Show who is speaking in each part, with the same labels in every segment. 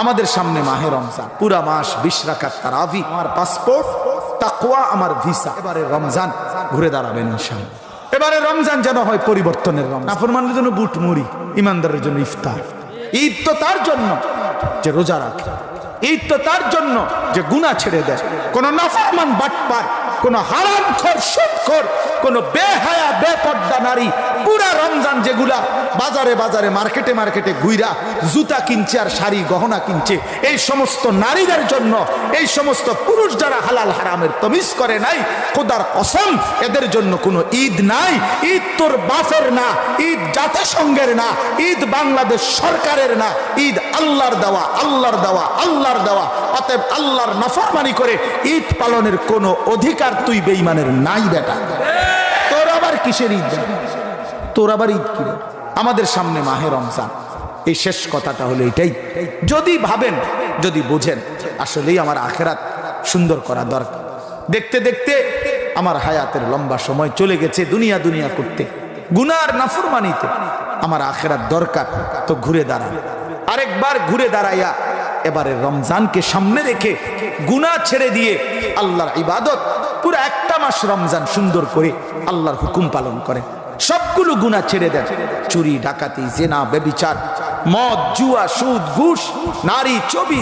Speaker 1: আমাদের সামনে মাহে রমজান। পুরা মাস বিশ রাখার তারাবি, আমার পাসপোর্ট তাকুয়া আমার ভিসা এবারে রমজান, ঘুরে দাঁড়াবেন ইনশাআল্লাহ। এবারে রমজান যেন হয় পরিবর্তনের রমজান। নাফরমানের জন্য বুট মুড়ি, ইমানদারের জন্য ইফতার। ঈদ তো তার জন্য যে রোজা রাখে। ঈদ তো তার জন্য যে গুণা ছেড়ে দেয়। কোন নাফরমান বাটপার, কোন হারাম খোর সুদখোর কোন বেহায়া, বেপর্দা নারী পুরা রমজান যেগুলা বাজারে বাজারে, মার্কেটে মার্কেটে ঘুইরা জুতা কিনছে আর শাড়ি গহনা কিনছে, এই সমস্ত নারীদের জন্য, এই সমস্ত পুরুষ যারা হালাল হারামের তমিজ করে নাই, খোদার কসম, এদের জন্য কোনো ঈদ নাই। ঈদ তোর বাফের না, ঈদ জাতিসংঘের না, ঈদ বাংলাদেশ সরকারের না, ঈদ আল্লাহর দেওয়া আল্লাহর দেওয়া আল্লাহর দেওয়া। অতএব আল্লাহর নফরমানি করে ঈদ পালনের কোনো অধিকার তুই বেইমানের নাই বেটা। তোর আবার কিসের ঈদ তোর আবার ঈদ কি আমাদের সামনে মাহে রমজান। এই শেষ কথাটা হলো এটাই। যদি ভাবেন, যদি বোঝেন, আসলেই আমার আখেরাত সুন্দর করা দরকার। দেখতে দেখতে আমার হায়াতের লম্বা সময় চলে গেছে দুনিয়া দুনিয়া করতে। গুনার নাফরমানিতে আমার আখেরাত দরকার, তো ঘুরে দাঁড়ান আরেকবার ঘুরে দাঁড়াইয়া এবারে রমজানকে সামনে রেখে গুনাহ ছেড়ে দিয়ে আল্লাহর ইবাদত, পুরো একটা মাস রমজান সুন্দর করে আল্লাহর হুকুম পালন করেন। সবগুলো গুণা ছেড়ে দেন। চুরি, ডাকাতি, জেনা বেবিচার মদ, জুয়া, সুদ, ঘুষ, নারী, ছবি,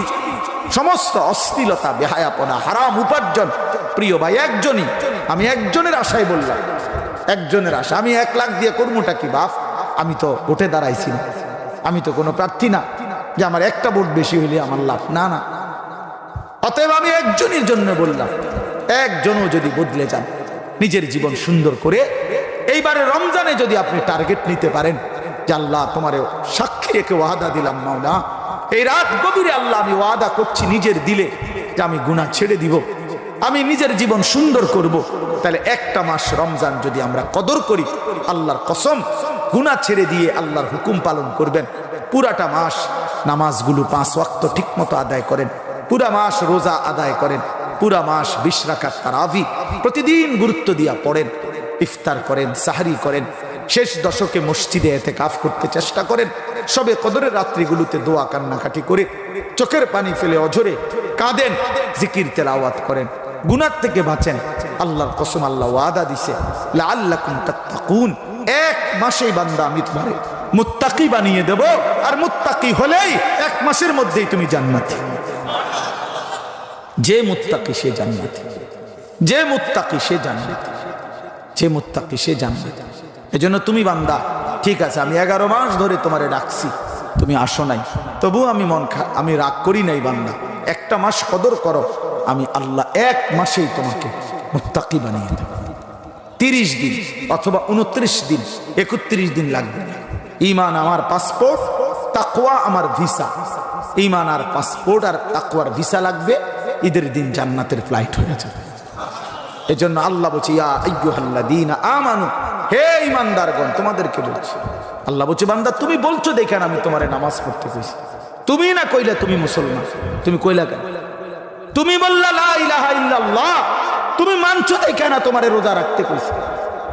Speaker 1: সমস্ত অশ্লীলতা, বেহায়াপনা, হারাম, উপার্জন। প্রিয় ভাই, একজনই, আমি একজনের আশায় বললাম, একজনের আশা। আমি এক লাখ দিয়ে কর্মটা কি বাপ? আমি তো ভোটে দাঁড়াইছি না। আমি তো কোনো প্রার্থী না। যে আমার একটা ভোট বেশি হইলে আমার লাভ। না না। অতএব আমি একজনের জন্য বললাম, একজনও যদি বদলে যান, নিজের জীবন সুন্দর করে, এইবারে রমজানে যদি আপনি টার্গেট নিতে পারেন, যে আল্লাহ তোমার সাক্ষী রেখে ওয়াদা দিলাম, মাওলা। এই রাত গভীরে আল্লাহ আমি ওয়াদা করছি নিজের দিলে, যে আমি গুণা ছেড়ে দিব, আমি নিজের জীবন সুন্দর করব। তাহলে একটা মাস রমজান যদি আমরা কদর করি, আল্লাহর কসম গুণা ছেড়ে দিয়ে আল্লাহর হুকুম পালন করবেন। পুরাটা মাস নামাজগুলো পাঁচ ওয়াক্ত ঠিক মতো আদায় করেন, পুরা মাস রোজা আদায় করেন, পুরা মাস বিশ রাখার তারাভি প্রতিদিন গুরুত্ব দিয়া পড়েন, ইফতার করেন, সাহারি করেন, শেষ দশকে মসজিদে এতে কাফ করতে চেষ্টা করেন, সবে কদরের রাত্রিগুলোতে দোয়া কান্নাকাটি করে চোখের পানি ফেলে অঝরে কাঁদেন, জিকির তেলাওয়াত করেন, গুনার থেকে বাঁচেন, আল্লাহর কসম আল্লাহ ওয়াদা দিছে তাত্তাকুন, এক মাসেই বান্দা আমি তোমারে মুত্তাকি বানিয়ে দেব, আর মুত্তাকি হলেই এক মাসের মধ্যেই তুমি জান্নাতি। যে মুত্তাকি সে জান্নাতি। যে মুত্তাকি সে জান্নাতি। যে মুত্তাকি সে জান্নাতি। এজন্য তুমি বান্দা, ঠিক আছে, আমি এগারো মাস ধরে তোমারে ডাকছি, তুমি আসো নাই। তবু আমি মন আমি রাগ করি নাই বান্দা। একটা মাস কদর করো, আমি আল্লাহ এক মাসেই তোমাকে মুত্তাকি বানিয়ে দেব। তিরিশ দিন অথবা উনত্রিশ দিন, একত্রিশ দিন লাগবে না। ইমান আমার পাসপোর্ট তাকুয়া আমার ভিসা ইমান আর পাসপোর্ট আর তাকুয়ার ভিসা লাগবে, ঈদের দিন জান্নাতের ফ্লাইট হয়ে যাবে। এজন্য আল্লাহ বলছে, ইয়া আইয়ুহাল্লাযীনা আমানু, হে ঈমানদারগণ, তোমাদেরকে বলছি। আল্লাহ বলছে, বান্দা, তুমি বলছো দেখেন আমি তোমারে নামাজ পড়তে কইছি। তুমি না কইলে তুমি মুসলমান। তুমি কইলা কেন? তুমি বললা, লা ইলাহা ইল্লাল্লাহ। তুমি মানছো দেখে না, তোমারে রোজা রাখতে কইছি।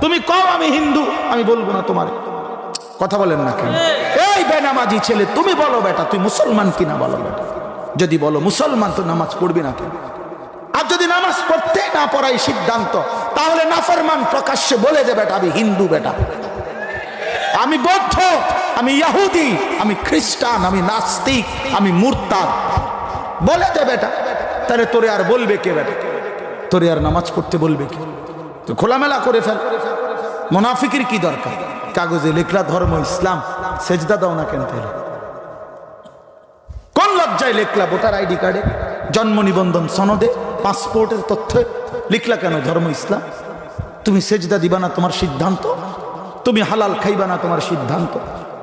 Speaker 1: তুমি কও আমি হিন্দু, আমি বলব না তোমারে। কথা বলেন না কেন? এই বেনামাজি ছেলে, তুমি বলো বেটা, তুই মুসলমান কিনা বলো বেটা? যদি বলো মুসলমান তো নামাজ পড়বি না কেন? আর যদি নামাজ পড়তে না পড়াই সিদ্ধান্ত, তাহলে নাফরমান প্রকাশ্যে বলে দে বেটা, আমি হিন্দু বেটা। আমি বৌদ্ধ, আমি ইয়াহুদি আমি খ্রিস্টান, আমি নাস্তিক, আমি মুরতাদ। বলে দে বেটা, তাহলে তোরে আর বলবে কে বেটা? তোরে আর নামাজ পড়তে বলবে কে? তো খোলামেলা করে ফেল। মোনাফিকের কি দরকার? কাগজে লেখলা ধর্ম, ইসলাম, সেজদা দাও না কেন তাহলে? কোন লজ্জায় লেখলা ভোটার আইডি কার্ডে? জন্ম নিবন্ধন সনদে, পাসপোর্টের তথ্য লিখলা কেন ধর্ম, ইসলাম? তুমি সেজদা দিবা না তোমার সিদ্ধান্ত? তুমি হালাল খাইবা না তোমার সিদ্ধান্ত?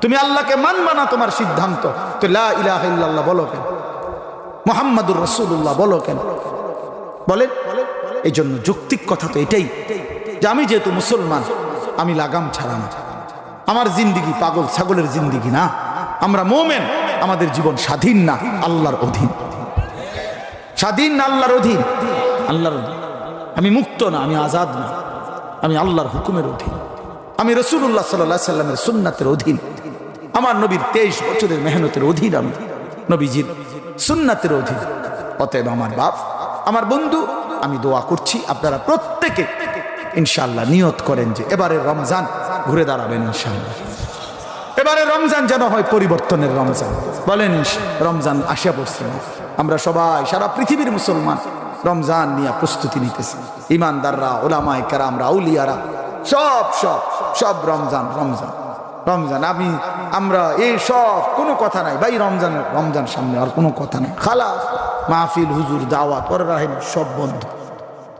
Speaker 1: তুমি আল্লাহকে মানবা না তোমার সিদ্ধান্ত? তো লা ইলাহা ইল্লাল্লাহ বলো কেন? মোহাম্মদুর রসুল্লাহ বলো কেন? বলেন এই জন্য যৌক্তিক কথা তো এটাই, যে আমি যেহেতু মুসলমান আমি লাগাম ছাড়া না। আমার জিন্দিগি পাগল, ছাগলের জিন্দিগি না। আমরা মোমেন, আমাদের জীবন স্বাধীন না, আল্লাহর অধীন। স্বাধীন না, আল্লাহর অধীন? আল্লাহর অধীন। আমি মুক্ত না, আমি আজাদ না। আমি আল্লাহর হুকুমের অধীন। আমি রসুল্লাহ সাল্লাহ সাল্লামের সুন্নাতের অধীন। আমার নবীর তেইশ বছরের মেহনতের অধীন আমি। নবীজির সুন্নাতের অধীন। অতএব আমার বাপ, আমার বন্ধু, আমি দোয়া করছি আপনারা প্রত্যেকে ইনশাল্লাহ নিয়ত করেন যে এবারে রমজান ঘুরে দাঁড়াবেন ইনশাল্লাহ এবারে রমজান যেন হয় পরিবর্তনের রমজান। বলেন, রমজান আসিয়া পড়ছে আমরা সবাই, সারা পৃথিবীর মুসলমান রমজান নিয়ে প্রস্তুতি নিতেছি। ইমানদাররা, ওলামায় কারামরা আউলিয়ারা সব সব সব রমজান রমজান রমজান। আমি, আমরা এই সব, কোনো কথা নাই। ভাই রমজান রমজান সামনে আর কোনো কথা নাই। খালা মাহফিল, হুজুর, দাওয়াত, ওর রাহেন, সব বন্ধ।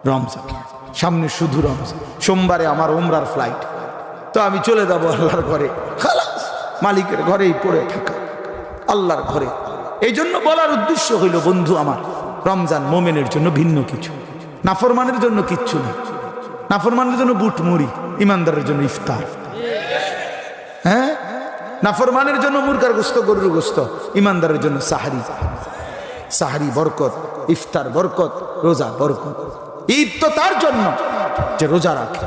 Speaker 1: রমজান। সামনে শুধু রমজান। সোমবারে আমার উমরার ফ্লাইট তো আমি চলে যাব আল্লাহর ঘরে। খালাস, মালিকের ঘরেই পড়ে থাকা। আল্লাহর ঘরে। এই জন্য বলার উদ্দেশ্য হইল, বন্ধু আমার, রমজান মোমেনের জন্য ভিন্ন কিছু। নাফরমানের জন্য কিচ্ছু না। নাফরমানের জন্য বুট মুড়ি, ইমানদারের জন্য ইফতার। হ্যাঁ? নাফরমানের জন্য মুরগার গোস্ত, গরুর গোস্ত, ইমানদারের জন্য সাহারি। সাহারি বরকত, ইফতার বরকত, রোজা বরকত। ঈদ তো তার জন্য যে রোজা রাখে।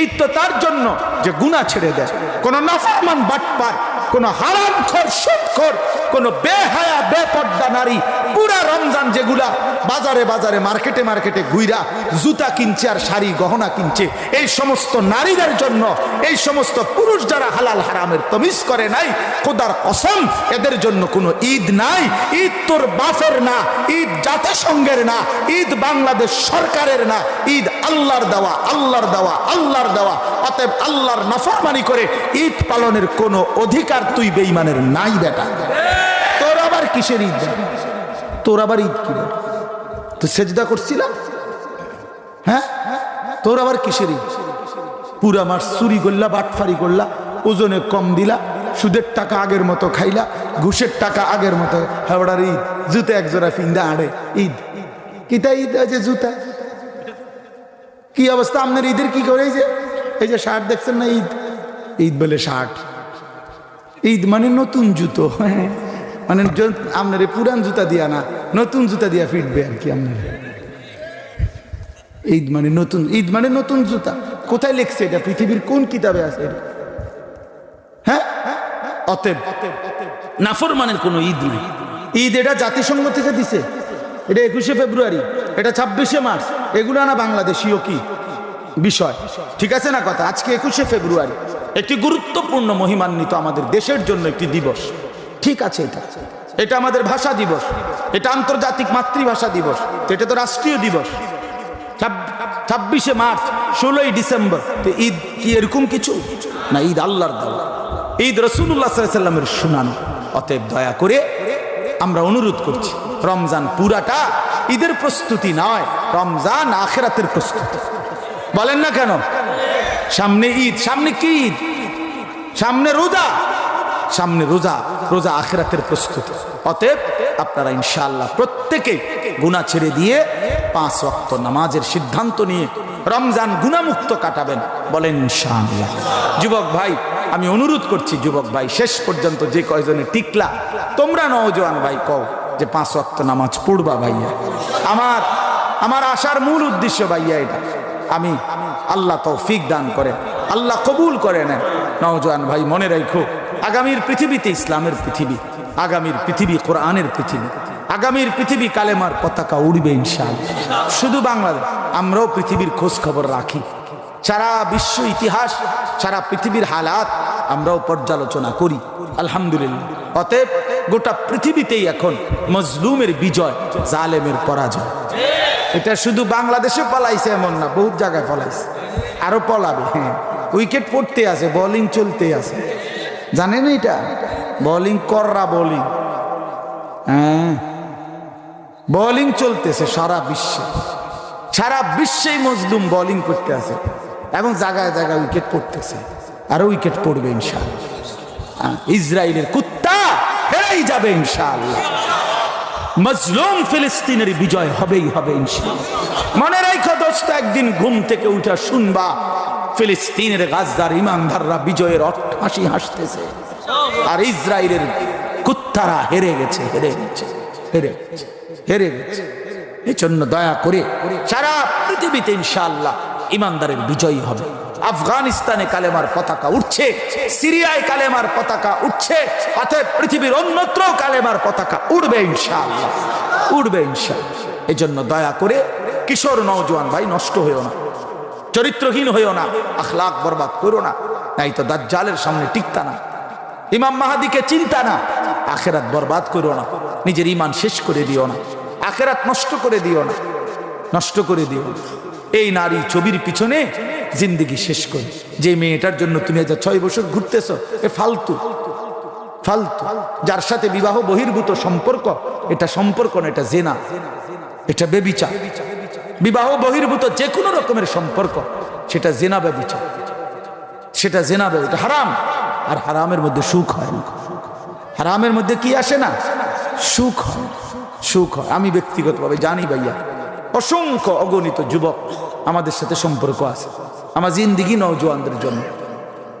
Speaker 1: ঈদ তো তার জন্য যে গুণা ছেড়ে দেয়। কোনো নাফরমান বাটপার, কোনো হারাম খর সুদখোর কোন বেহায়া, বেপর্দা নারী পুরা রমজান যেগুলা বাজারে বাজারে, মার্কেটে মার্কেটে ঘুইরা জুতা কিনছে আর শাড়ি গহনা কিনছে, এই সমস্ত নারীদের জন্য, এই সমস্ত পুরুষ যারা হালাল হারামের তমিজ করে নাই, খোদার কসম, এদের জন্য কোনো ঈদ নাই। ঈদ তোর বাফের না, ঈদ জাতিসংঘের না, ঈদ বাংলাদেশ সরকারের না, ঈদ আল্লাহর দেওয়া আল্লাহর দেওয়া আল্লাহর দেওয়া। অতএব আল্লাহর নাফরমানি করে ঈদ পালনের কোনো অধিকার তুই বেইমানের নাই বেটা। তোর আবার কিসের ঈদ? তোর আবার ঈদ কি? তো সেজদা করছিলাম। হ্যাঁ? তোর আবার কিসের ঈদ? পুরা মাস চুরি করলা, বাটফারি করলা, ওজনে কম দিলা, সুদের টাকা আগের মতো খাইলা, ঘুষের টাকা আগের মতো। হাওড়ার ঈদ, জুতে এক জোড়া ফিন্দা আড়ে। ঈদ। কিতা ঈদ আছে জুতা? কি অবস্থা? আপনার ঈদের কি করে এই যে? এই যে শার্ট দেখছেন না ঈদ? ঈদ বলে শার্ট। ঈদ মানে নতুন জুতো হ্যাঁ। মানে আপনার পুরান জুতা দিয়া না, নতুন জুতা দিয়া ফিটবে আর কি আপনার। ঈদ মানে নতুন, ঈদ মানে নতুন জুতা। কোথায় লিখছে এটা? পৃথিবীর কোন কিতাবে আছে? হ্যাঁ? কোনো ঈদ নেই। ঈদ এটা জাতিসংঘ থেকে দিছে। এটা একুশে ফেব্রুয়ারি, এটা ছাব্বিশে মার্চ। এগুলো না কি? বিষয়। ঠিক আছে না কথা? আজকে একুশে ফেব্রুয়ারি। একটি গুরুত্বপূর্ণ মহিমান্বিত আমাদের দেশের জন্য একটি দিবস। ঠিক আছে এটা। এটা আমাদের ভাষা দিবস। এটা আন্তর্জাতিক মাতৃভাষা দিবস। এটা তো রাষ্ট্রীয় দিবস। ছাব্বিশে মার্চ, ষোলোই ডিসেম্বর। তো ঈদ কি এরকম কিছু? না, ঈদ আল্লাহর দেওয়া ঈদ রসুল্লাহ সাল্লামের শুনানো। অতএব দয়া করে আমরা অনুরোধ করছি, রমজান পুরাটা ঈদের প্রস্তুতি নয়, রমজান আখেরাতের প্রস্তুতি। বলেন না কেন? সামনে ঈদ। সামনে কি ঈদ? সামনে রোজা সামনে রোজা রোজা আখেরাতের প্রস্তুতি। অতএব আপনারা ইনশাআল্লাহ প্রত্যেকে গুণা ছেড়ে দিয়ে পাঁচ ওয়াক্ত নামাজের সিদ্ধান্ত নিয়ে রমজান গুণামুক্ত কাটাবেন বলেন ইনশাআল্লাহ। যুবক ভাই, আমি অনুরোধ করছি যুবক ভাই, শেষ পর্যন্ত যে কয়জনে টিকলা, তোমরা নওজোয়ান ভাই, কও যে পাঁচ ওয়াক্ত নামাজ পড়বা ভাইয়া। আমার আমার আসার মূল উদ্দেশ্য ভাইয়া এটা। আমি আল্লাহ তৌফিক দান করেন, আল্লাহ কবুল করে নেন। নওজোয়ান ভাই, মনে রাখো আগামীর পৃথিবীতে ইসলামের পৃথিবী, আগামীর পৃথিবী কোরআনের পৃথিবী, আগামীর পৃথিবী কালেমার পতাকা উড়বে ইনশাল শুধু বাংলাদেশ, আমরাও পৃথিবীর খোঁজ খবর রাখি। সারা বিশ্ব ইতিহাস, সারা পৃথিবীর হালাত, আমরাও পর্যালোচনা করি, আলহামদুলিল্লাহ। অতএব গোটা পৃথিবীতেই এখন মজলুমের বিজয়, জালেমের পরাজয়। এটা শুধু বাংলাদেশে পলাইছে এমন না, বহুত জায়গায় পলাইছে। আরও পলাবে হ্যাঁ। উইকেট পড়তে আছে বোলিং চলতে আছে। জানেন এটা? বোলিং কররা বোলিং হ্যাঁ। বোলিং চলতেছে সারা বিশ্বে। সারা বিশ্বেই মজলুম বোলিং করতে আছে। এবং জায়গায় জায়গায় উইকেট পড়তেছে। আরও উইকেট পড়বে ইনশাআল্লাহ। ইসরায়েলের কুত্তা হেরাই যাবে ইনশাআল্লাহ। মজলুম ফিলিস্তিনের বিজয় হবেই হবে ইনশাআল্লাহ। মনে রাখো দোস্ত, একদিন ঘুম থেকে উঠা শুনবা ফিলিস্তিনের গাজদার ইমানদাররা বিজয়ের হাসি হাসতেছে। আর ইসরায়েলের কুত্তারা হেরে গেছে হেরে গেছে হেরে গেছে হেরে গেছে। এজন্য দয়া করে সারা পৃথিবীতে ইনশাআল্লাহ ইমানদারের বিজয়ী হবে। আফগানিস্তানে কালেমার পতাকা উঠছে, সিরিয়ায় কালেমার পতাকা উঠছে, অতএব পৃথিবীর অন্যত্র কালেমার পতাকা উড়বে ইনশাআল্লাহ উড়বে ইনশাআল্লাহ। এই জন্য দয়া করে কিশোর নওজোয়ান ভাই, নষ্ট হইও না। চরিত্রহীন হইও না, আখলাক বরবাদ করো না নাই তো দাজ্জালের সামনে টিকতা না, ইমাম মাহাদিকে চিন্তা না, আখেরাত বরবাদ করো না, নিজের ইমান শেষ করে দিও না, আখেরাত নষ্ট করে দিও না, নষ্ট করে দিও না। এই নারী ছবির পিছনে জিন্দিগি শেষ করে, যে মেয়েটার জন্য তুমি আজ ছয় বছর ঘুরতেছ, এ ফালতু ফালতু, যার সাথে বিবাহ বহির্ভূত সম্পর্ক, এটা সম্পর্ক না, এটা জেনা, এটা বেবিচা বিবাহ বহির্ভূত যে কোনো রকমের সম্পর্ক, সেটা জেনা বেবিচা সেটা জেনা এটা হারাম। আর হারামের মধ্যে সুখ হয় না। হারামের মধ্যে কি আসে না? সুখ সুখ হয়। আমি ব্যক্তিগতভাবে জানি ভাইয়া, অসংখ্য অগণিত যুবক আমাদের সাথে সম্পর্ক আছে। আমার জিন্দিগি নৌজওয়ানদের জন্য,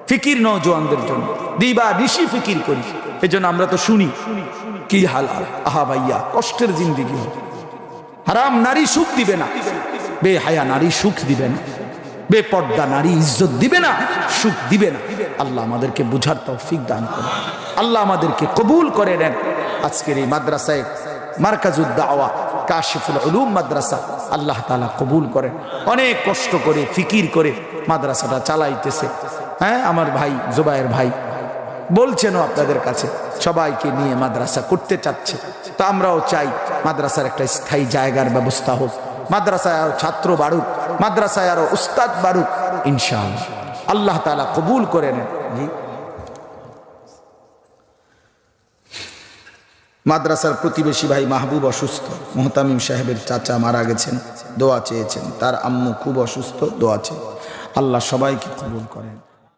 Speaker 1: ফিকির নৌজওয়ানদের জন্য। দিবা নিশি ফিকির করি। এই জন্য আমরা তো শুনি, কি হাল আহা ভাইয়া, কষ্টের জিন্দিগি। হারাম নারী সুখ দিবে না। বে হায়া নারী সুখ দিবে না। বে পর্দা নারী ইজ্জত দিবে না, সুখ দিবে না। আল্লাহ আমাদেরকে বুঝার তৌফিক দান করে আল্লাহ আমাদেরকে কবুল করে নেন। আজকের এই মাদ্রাসায় মার্কাজুদ্দাওয়া কাশিফুল উলুম মাদ্রাসা আল্লাহ তালা কবুল করেন। অনেক কষ্ট করে, ফিকির করে মাদ্রাসাটা চালাইতেছে। হ্যাঁ আমার ভাই জুবায়ের ভাই বলছেনও আপনাদের কাছে, সবাইকে নিয়ে মাদ্রাসা করতে চাচ্ছে। তো আমরাও চাই মাদ্রাসার একটা স্থায়ী জায়গার ব্যবস্থা হোক। মাদ্রাসায় আরও ছাত্র বাড়ুক, মাদ্রাসায় আরও উস্তাদ বাড়ুক, ইনশাআল্লাহ। আল্লাহ তালা কবুল করে নেন। মাদ্রাসার প্রতিবেশী ভাই মাহবুব অসুস্থ। মোহতামিম সাহেবের চাচা মারা গেছেন, দোয়া চেয়েছেন। তার আম্মু খুব অসুস্থ, দোয়া চেয়ে। আল্লাহ সবাইকে কবুল করেন।